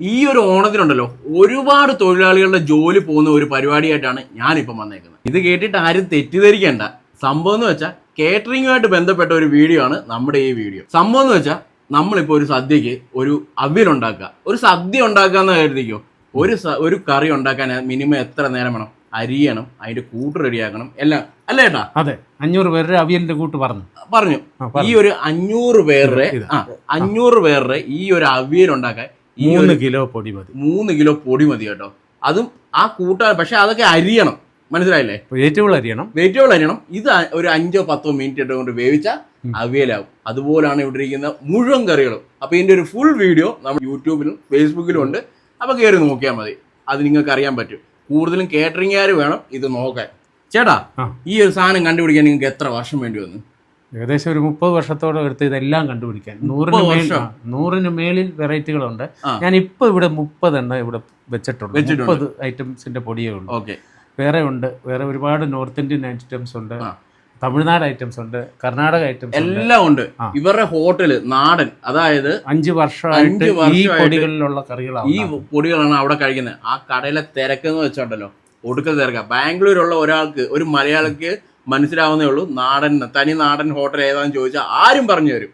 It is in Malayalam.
ഈ ഒരു ഓണത്തിനുണ്ടല്ലോ ഒരുപാട് തൊഴിലാളികളുടെ ജോലി പോകുന്ന ഒരു പരിപാടിയായിട്ടാണ് ഞാനിപ്പം വന്നേക്കുന്നത്. ഇത് കേട്ടിട്ട് ആരും തെറ്റിദ്ധരിക്കേണ്ട. സംഭവം എന്ന് വെച്ചാൽ കേറ്ററിംഗുമായിട്ട് ബന്ധപ്പെട്ട ഒരു വീഡിയോ ആണ് നമ്മുടെ ഈ വീഡിയോ. സംഭവം എന്ന് വെച്ചാൽ നമ്മളിപ്പോൾ ഒരു സദ്യക്ക് ഒരു അവിയൽ ഉണ്ടാക്കുക. ഒരു സദ്യ ഉണ്ടാക്കുക എന്ന് കരുതിക്കോ? ഒരു ഒരു കറി ഉണ്ടാക്കാൻ മിനിമം എത്ര നേരം വേണം? അരിയണം അതിന്റെ കൂട്ട് റെഡിയാക്കണം എല്ലാം. അല്ലേ ഏട്ടാ? അതെ അഞ്ഞൂറ് പേരുടെ അവിയലിന്റെ കൂട്ട് പറഞ്ഞു. പറഞ്ഞു. ഈ ഒരു അഞ്ഞൂറ് പേരുടെ. ആ അഞ്ഞൂറ് പേരുടെ ഈ ഒരു അവിയൽ ഉണ്ടാക്കാൻ മൂന്ന് കിലോ പൊടി മതി. മൂന്ന് കിലോ പൊടി മതി കേട്ടോ. അതും ആ കൂട്ട പക്ഷെ അതൊക്കെ അരിയണം. മനസ്സിലായില്ലേ? വെജിറ്റബിൾ അരിയണം. വെജിറ്റബിൾ അരിയണം. ഇത് ഒരു അഞ്ചോ പത്തോ മിനിറ്റ് ഇട്ട് കൊണ്ട് വേവിച്ചാൽ ഉം. അവിയലാവും. അതുപോലാണ് ഇവിടെ ഇരിക്കുന്ന മുഴുവൻ കറികളും. അപ്പൊ ഇതിന്റെ ഒരു ഫുൾ വീഡിയോ നമ്മൾ യൂട്യൂബിലും ഫേസ്ബുക്കിലും ഉണ്ട്. അപ്പൊ കയറി നോക്കിയാൽ മതി. അത് നിങ്ങൾക്ക് അറിയാൻ പറ്റും. കൂടുതലും കേറ്ററിംഗുകാർ വേണം. ഇത് നോക്കാൻ. ചേട്ടാ ഈ ഒരു സാധനം കണ്ടുപിടിക്കാൻ നിങ്ങൾക്ക് എത്ര വർഷം വേണ്ടി വന്നു? ഏകദേശം ഒരു മുപ്പത് വർഷത്തോടെ എടുത്ത് ഇതെല്ലാം കണ്ടുപിടിക്കാൻ. നൂറിന് മേൽ നൂറിന് മേളിൽ വെറൈറ്റികളുണ്ട്. ഞാൻ ഇപ്പൊ ഇവിടെ മുപ്പതെണ്ണം ഇവിടെ വെച്ചിട്ടുണ്ട്. മുപ്പത് ഐറ്റംസിന്റെ പൊടിയേ ഉള്ളൂ. ഓക്കെ. വേറെ ഉണ്ട്. വേറെ ഒരുപാട് നോർത്ത് ഇന്ത്യൻ ഐറ്റംസ് ഉണ്ട്. തമിഴ്നാട് ഐറ്റംസ് ഉണ്ട്. കർണാടക ഐറ്റംസ് എല്ലാം ഉണ്ട്. ഇവരുടെ ഹോട്ടൽ നാടൻ. അതായത് അഞ്ച് വർഷമായിട്ട് ഈ പൊടികളിലുള്ള കറികളാണ് ഈ പൊടികളാണ് അവിടെ കഴിക്കുന്നത്. ആ കടയിലെ തിരക്കെന്ന് വെച്ചോണ്ടല്ലോ ഒടുക്കൽ തിരക്ക. ബാംഗ്ലൂരുള്ള ഒരാൾക്ക് ഒരു മലയാളിക്ക് മനസ്സിലാവുന്നേ ഉള്ളൂ. നാടൻ തനി നാടൻ ഹോട്ടൽ ഏതാന്ന് ചോദിച്ചാൽ ആരും പറഞ്ഞു തരും.